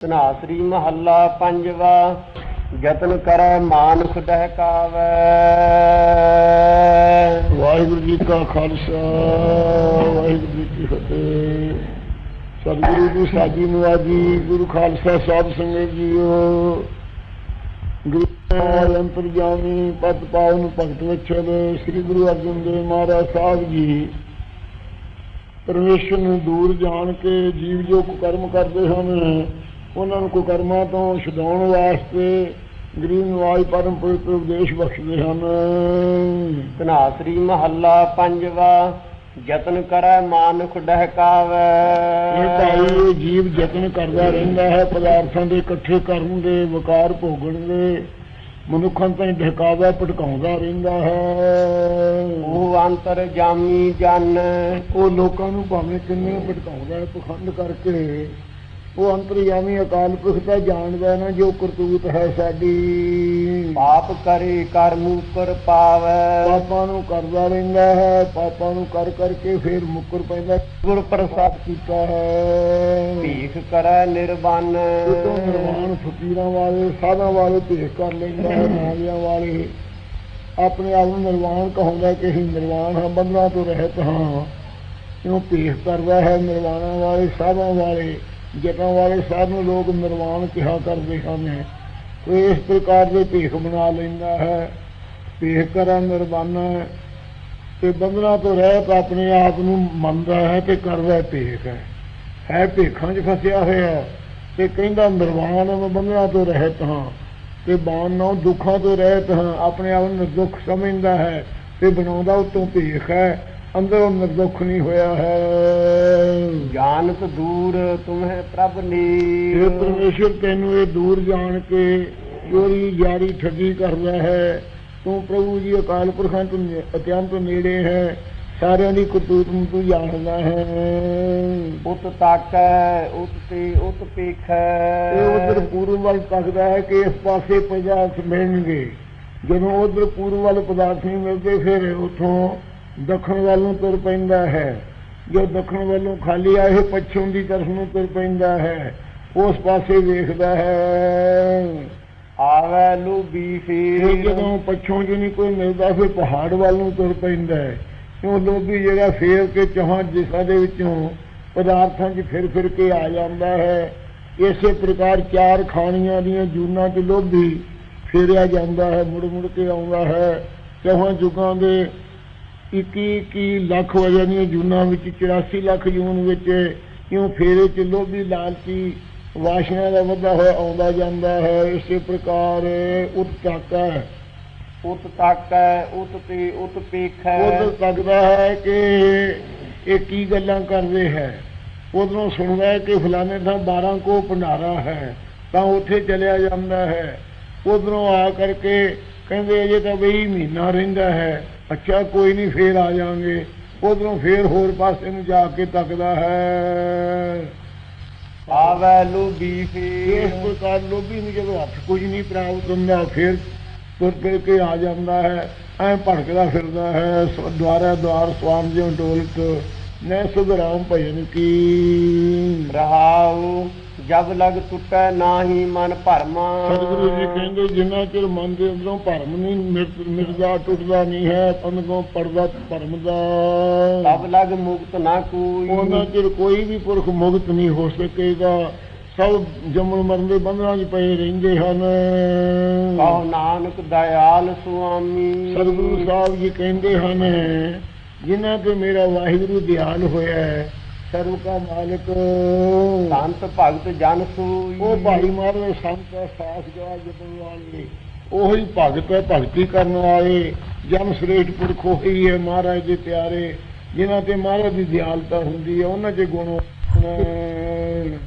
ਧਨਾਸਰੀ ਮਹੱਲਾ ਪੰਜਵਾ, ਯਤਨ ਕਰੈ ਮਾਨੁਖ ਦਹਿਕਾਵੈ ਵਾਹਿਗੁਰੂ ਜੀ ਕਾ ਖਾਲਸਾ, ਵਾਹਿਗੁਰੂ ਜੀ ਕੀ ਫਤਿਹ। ਸਤਿਗੁਰੂ ਜੀ ਸਾਜੀ ਨਵਾਜੀ ਗੁਰੂ ਖਾਲਸਾ ਸਾਹਿਬ ਸੰਗਤ ਜੀਓ। ਗੁਰੂ ਅੰਤਰਜਾਮੀ ਪਤ ਪਾਵਨ ਭਗਤ ਵਛਲ, ਸ੍ਰੀ ਗੁਰੂ ਅਰਜਨ ਦੇਵ ਮਹਾਰਾਜ ਸਾਹਿਬ ਜੀ। ਪਰਮੇਸ਼ਰ ਨੂੰ ਦੂਰ ਜਾਣ ਕੇ ਜੀਵ ਜੋ ਕਰਮ ਕਰਦੇ ਹਨ। ਉਹਨਾਂ ਨੂੰ ਕੁਕਰਮਾਂ ਤੋਂ ਛਡਾਉਣ ਵਾਸਤੇ ਗਰੀਬ ਨਵਾਜ ਪਰਮ ਪਵਿੱਤਰ ਉਪਦੇਸ਼ ਬਖਸ਼ਦੇ ਹਨ। ਧਨਾਸਰੀ ਮਹੱਲਾ ਪੰਜਵਾ ਯਤਨ ਕਰੈ ਮਾਨੁਖ ਦਹਿਕਾਵੈ ਇਹ ਭਾਈ ਜੀਵ ਯਤਨ ਕਰਦਾ ਰਹਿੰਦਾ ਹੈ ਪਦਾਰਥਾਂ ਦੇ ਇਕੱਠੇ ਕਰਨ ਦੇ ਵਿਕਾਰ ਭੋਗਣ ਦੇ ਮਨੁੱਖਾਂ ਤਾਈਂ ਢਕਾਵਾ ਭਟਕਾਉਂਦਾ ਰਹਿੰਦਾ ਹੈ। ਉਹ ਅੰਤਰ ਜਾਮੀ ਜਨ। ਉਹ ਲੋਕਾਂ ਨੂੰ ਭਾਵੇਂ ਕਿੰਨੇ ਭਟਕਾਉਂਦਾ ਹੈ ਪਖੰਡ ਕਰਕੇ ਉਹ ਅੰਤਰਯਾਮੀ ਅਕਾਲ ਪੁਰਖ ਤਾਂ ਜਾਣਦਾ ਨਾ ਜੋ ਕਰਤੂਤ ਹੈ ਸਾਡੀ। ਪਾਪ ਕਰੇ ਕਰਮ ਉਪਰ ਪਾਵੈ। ਪਾਪਾਂ ਨੂੰ ਕਰਦਾ ਰਹਿੰਦਾ ਹੈ ਪਾਪਾਂ ਨੂੰ ਕਰ ਕਰਕੇ ਫਿਰ ਮੁੱਕਰ ਪੈਂਦਾ ਗੁਰ ਪ੍ਰਸਾਦ ਕੀਤਾ ਹੈ। ਭੀਖ ਕਰੈ ਨਿਰਬਨ ਉਤੋਂ ਨਿਰਵਾਣ ਫਕੀਰਾਂ ਵਾਲੇ ਸਾਧਾਂ ਵਾਲੇ ਭੇਖ ਕਰ ਲੈਂਦਾ ਹੈ ਨਾਲਿਆਂ ਵਾਲੇ ਆਪਣੇ ਆਪ ਨੂੰ ਨਿਰਵਾਣ ਕਹਾਉਂਦਾ ਕਿ ਅਸੀਂ ਨਿਰਵਾਣ ਹਾਂ ਬੰਧਨਾਂ ਤੋਂ ਰਹਿਤ ਹਾਂ। ਕਿਉਂ ਭੇਖ ਕਰਦਾ ਹੈ ਨਿਰਵਾਣਾਂ ਵਾਲੇ ਸਾਧਾਂ ਵਾਲੇ? ਜਟਾਂ ਵਾਲੇ ਸਾਧ ਨੂੰ ਲੋਕ ਨਿਰਵਾਣ ਕਿਹਾ ਕਰਦੇ ਹਨ। ਤੇ ਇਸ ਪ੍ਰਕਾਰ ਦੇ ਭੇਖ ਬਣਾ ਲੈਂਦਾ ਹੈ। ਭੇਖ ਕਰਨ, ਨਿਰਵਾਣ ਤੇ ਬੰਧਨਾਂ ਤੋਂ ਰਹਿਤ ਆਪਣੇ ਆਪ ਨੂੰ ਮੰਨਦਾ ਹੈ ਤੇ ਕਰਦਾ ਹੈ ਭੇਖ। ਹੈ ਹੈ ਭੇਖਾਂ 'ਚ ਫਸਿਆ ਹੋਇਆ ਤੇ ਕਹਿੰਦਾ, ਨਿਰਵਾਣ ਮੈਂ ਬੰਧਨਾਂ ਤੋਂ ਰਹਿਤ ਹਾਂ ਤੇ ਬਾਣ ਨੂੰ ਦੁੱਖਾਂ ਤੋਂ ਰਹਿਤ ਹਾਂ। ਆਪਣੇ ਆਪ ਨੂੰ ਦੁੱਖ ਸਮਝਦਾ ਹੈ ਤੇ ਬਣਾਉਂਦਾ ਉਤੋਂ ਭੇਖ ਹੈ। ਅੰਦਰੋਂ ਨਿਰਦੁੱਖ ਨਹੀਂ ਹੋਇਆ ਹੈ। ਜਾਨਤ ਦੂਰ ਤੁਮਹਿ ਪ੍ਰਭ ਇਹ ਨੀਰ ਪਰਮੇਸ਼ਰ ਤੈਨੂੰ ਇਹ ਦੂਰ ਜਾਣ ਕੇ ਚੋਰੀ ਜਾਰੀ ਠੱਗੀ ਕਰਦਾ ਹੈ। ਤੂੰ ਪ੍ਰਭੂ ਜੀ ਅਕਾਲ ਪੁਰਖਾਂ ਤੋਂ ਅਤਿਅੰਤ ਨੇੜੇ ਹੈ। ਸਾਰਿਆਂ ਦੀ ਕਰਤੂਤ ਨੂੰ ਤੂੰ ਜਾਣਦਾ ਹੈ। ਉਤ ਤਾਕੈ ਉਤ ਤੇ ਉਤ ਪੇਖੈ। ਇਹ ਉਧਰ ਪੂਰਬ ਵੱਲ ਤੱਕਦਾ ਹੈ ਕਿ ਇਸ ਪਾਸੇ ਪਦਾਰਥ ਮਿਲਣਗੇ। ਜਦੋਂ ਉਧਰ ਪੂਰਬ ਵੱਲ ਪਦਾਰਥ ਨਹੀਂ ਮਿਲਦੇ ਫਿਰ ਉਥੋਂ ਦੱਖਣ ਵੱਲ ਨੂੰ ਤੁਰ ਪੈਂਦਾ ਹੈ। ਜੋ ਦੱਖਣ ਵੱਲੋਂ ਖਾਲੀ ਆਏ ਪੱਛਮ ਦੀ ਤਰਫ ਨੂੰ ਤੁਰ ਪੈਂਦਾ ਹੈ। ਉਸ ਪਾਸੇ ਵੇਖਦਾ ਹੈ। ਆਵੈ ਫਿਰ ਫੇਰ ਜਦੋਂ ਪੱਛੋਂ ਜੀ ਨਹੀਂ ਕੋਈ ਮਿਲਦਾ ਫਿਰ ਪਹਾੜ ਵੱਲ ਨੂੰ ਤੁਰ ਪੈਂਦਾ ਹੈ। ਕਿਉਂ ਲੋਭੀ ਜਿਹੜਾ ਫੇਰ ਕੇ ਚਾਹਾਂ ਜਿਸਾਂ ਦੇ ਵਿੱਚੋਂ ਪਦਾਰਥਾਂ 'ਚ ਫਿਰ ਫਿਰ ਕੇ ਆ ਜਾਂਦਾ ਹੈ। ਇਸੇ ਪ੍ਰਕਾਰ ਚਾਰ ਖਾਣੀਆਂ ਦੀਆਂ ਜੂਨਾਂ 'ਚ ਲੋਭੀ ਫੇਰਿਆ ਜਾਂਦਾ ਹੈ ਮੁੜ ਮੁੜ ਕੇ ਆਉਂਦਾ ਹੈ। ਚਾਹਾਂ ਜੁਗਾਂ ਦੇ 21 21 ਲੱਖ ਵਜੇ ਦੀਆਂ ਜੂਨਾਂ ਵਿੱਚ 84 ਲੱਖ ਜੂਨ ਵਿੱਚ। ਕਿਉਂ? ਫੇਰੇ 'ਚ ਲੋਭੀ ਲਾਲਚੀ ਵਾਸ਼ਨਾ ਦਾ ਵਧਦਾ ਹੋਇਆ ਆਉਂਦਾ ਜਾਂਦਾ ਹੈ। ਇਸੇ ਪ੍ਰਕਾਰ ਉਤਕਾਕਾ ਹੈ। ਉਤ ਤਾਕੈ ਉਤ ਤੇ ਉਤ ਪੇਖੈ ਉਧਰ ਤੱਕਦਾ ਹੈ ਕਿ ਇਹ ਕੀ ਗੱਲਾਂ ਕਰਦੇ ਹੈ? ਉਧਰੋਂ ਸੁਣਦਾ ਹੈ ਕਿ ਫਲਾਣੇ ਥਾਂ 12 ਕੋ ਭੰਡਾਰਾ ਹੈ ਤਾਂ ਉੱਥੇ ਚਲਿਆ ਜਾਂਦਾ ਹੈ। ਉਧਰੋਂ ਆ ਕਰਕੇ ਕਹਿੰਦੇ ਅਜੇ ਤਾਂ ਬਈ ਮਹੀਨਾ ਰਹਿੰਦਾ ਹੈ। ਅੱਛਾ ਕੋਈ ਨਹੀਂ ਫੇਰ ਆ ਜਾਾਂਗੇ ਉਧਰੋਂ ਫੇਰ ਹੋਰ ਪਾਸੇ ਨੂੰ ਜਾ ਕੇ ਤੱਕਦਾ ਹੈ। ਆਵੈ ਲੋਭੀ ਇਸ ਫੇਰ ਪ੍ਰਕਾਰ ਲੋਭੀ ਨੂੰ ਜਦੋਂ ਹੱਥ ਕੁਝ ਨਹੀਂ ਪ੍ਰਾਪਤ ਹੁੰਦਾ ਫਿਰ ਤੁਰ ਫਿਰ ਕੇ ਆ ਜਾਂਦਾ ਹੈ। ਐ ਭੜਕਦਾ ਫਿਰਦਾ ਹੈ। ਦੁਆਰਾ ਦੁਆਰ ਸਵਾਮ ਜਿਉ ਢੋਲਕ ਨੈ ਸੁਧਰਾਮ ਭਜਨ ਕੀ। ਰਹਾਉ ਜਬ ਲਗ ਟੁੱਟੈ ਨਾਹੀ ਮਨ ਭਰਮਾ। ਸਤਿਗੁਰੂ ਜੀ ਕਹਿੰਦੇ ਜਿੰਨਾ ਚਿਰ ਮਨ ਦੇ ਅੰਦਰੋਂ ਭਰਮ ਨਹੀਂ ਮਿਟਦਾ ਟੁੱਟਦਾ ਨਹੀਂ ਹੈ ਪੰਗੋਂ ਪੜਦਾ ਭਰਮ ਦਾ ਤਬ ਲਗ ਮੁਕਤ ਨਾ ਕੋਈ। ਉਹਨਾਂ ਚਿਰ ਕੋਈ ਵੀ ਪੁਰਖ ਮੁਕਤ ਨਹੀਂ ਹੋ ਸਕੇਗਾ। ਸਭ ਜੰਮਣ ਮਰਨ ਦੇ ਬੰਧਨਾਂ 'ਚ ਪਏ ਰਹਿੰਦੇ ਹਨ। ਕਹੋ ਨਾਨਕ ਦਇਆਲ ਸੁਆਮੀ। ਸਤਿਗੁਰੂ ਸਾਹਿਬ ਜੀ ਕਹਿੰਦੇ ਹਨ ਜਿਨ੍ਹਾਂ ਤੇ ਮੇਰਾ ਵਾਹਿਗੁਰੂ ਦਿਆਲ ਹੋਇਆ ਹੈ ਸਰਵ ਕਾ ਮਾਲਕ। ਸੰਤ ਭਗਤ ਜਨ ਸੂਈ। ਉਹ ਭਾਈ ਮਾਰੇ ਸੰਤ ਹੈ ਸਾਥ ਗਿਆ ਜਪਣ ਵਾਲੇ ਉਹੀ ਭਗਤ ਹੈ ਭਗਤੀ ਕਰਨ ਵਾਲੇ ਜਨ ਸ੍ਰੇਸ਼ਟ ਪੁਰਖ ਉਹੀ ਹੈ ਮਹਾਰਾਜ ਦੇ ਪਿਆਰੇ। ਜਿਨ੍ਹਾਂ ਤੇ ਮਹਾਰਾਜ ਦੀ ਦਿਆਲਤਾ ਹੁੰਦੀ ਹੈ ਉਹਨਾਂ 'ਚ ਗੁਣ